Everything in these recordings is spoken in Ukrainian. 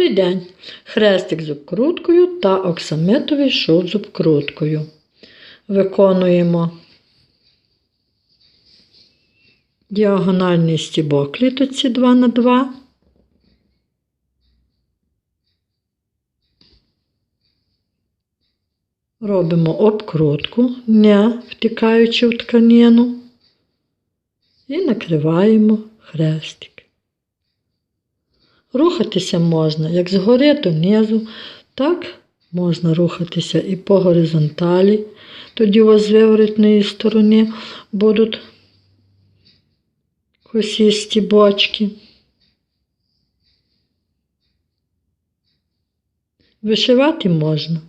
Добрий день! Хрестик з обкруткою та оксамитовий шов з обкруткою. Виконуємо діагональний стібок клітоці 2 на 2 Робимо обкрутку, не втикаючи в тканину, і накриваємо хрестик. Рухатися можна як згори донизу, так можна рухатися і по горизонталі. Тоді у вас з виворотної сторони будуть косі стібочки. Вишивати можна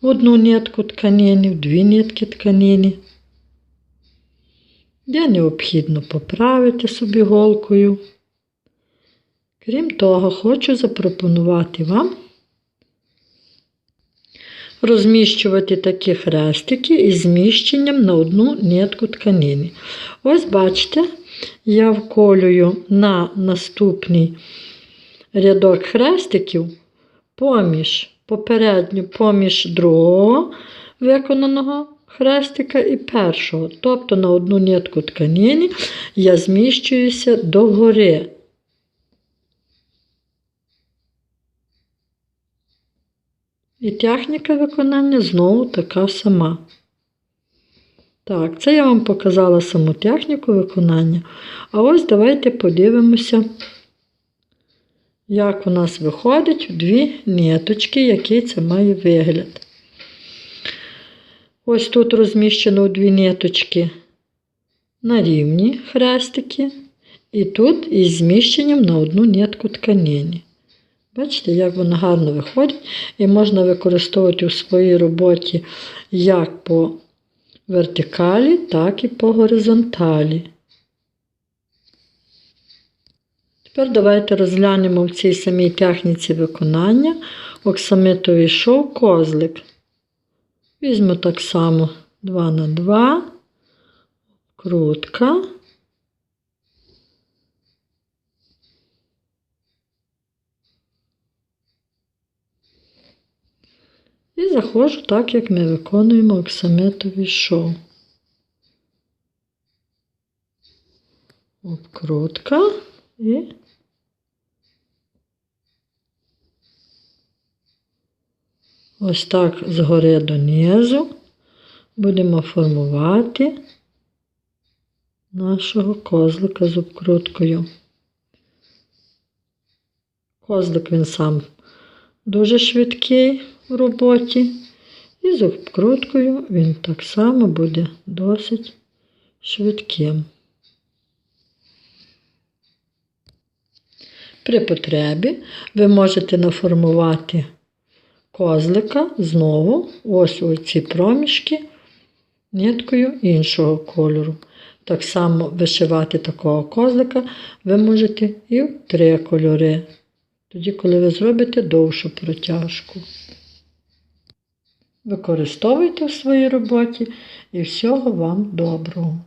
в одну нитку тканини, в дві нитки тканини. Де необхідно поправити собі голкою. Крім того, хочу запропонувати вам розміщувати такі хрестики із зміщенням на одну нитку тканини. Ось бачите, я вколюю на наступний рядок хрестиків поміж попередньо поміж другого виконаного хрестика і першого. Тобто на одну нитку тканини я зміщуюся догори. І техніка виконання знову така сама. Так, це я вам показала саму техніку виконання. А ось давайте подивимося, як у нас виходить дві ниточки, який це має вигляд. Ось тут розміщено дві ниточки на рівні хрестики, і тут із зміщенням на одну нитку тканини. Бачите, як воно гарно виходить, і можна використовувати у своїй роботі як по вертикалі, так і по горизонталі. Тепер давайте розглянемо в цій самій техніці виконання оксамитовий шов козлик. Візьму так само 2 на 2, крутка. Заходжу так, як ми виконуємо оксамитовий шов. Обкрутка і ось так згори донизу будемо формувати нашого козлика з обкруткою. Козлик він сам дуже швидкий в роботі, і з обкруткою він так само буде досить швидким. При потребі ви можете наформувати козлика знову, ось у ці проміжки, ниткою іншого кольору. Так само вишивати такого козлика ви можете і в три кольори. Тоді, коли ви зробите довшу протяжку. Використовуйте в своїй роботі і всього вам доброго.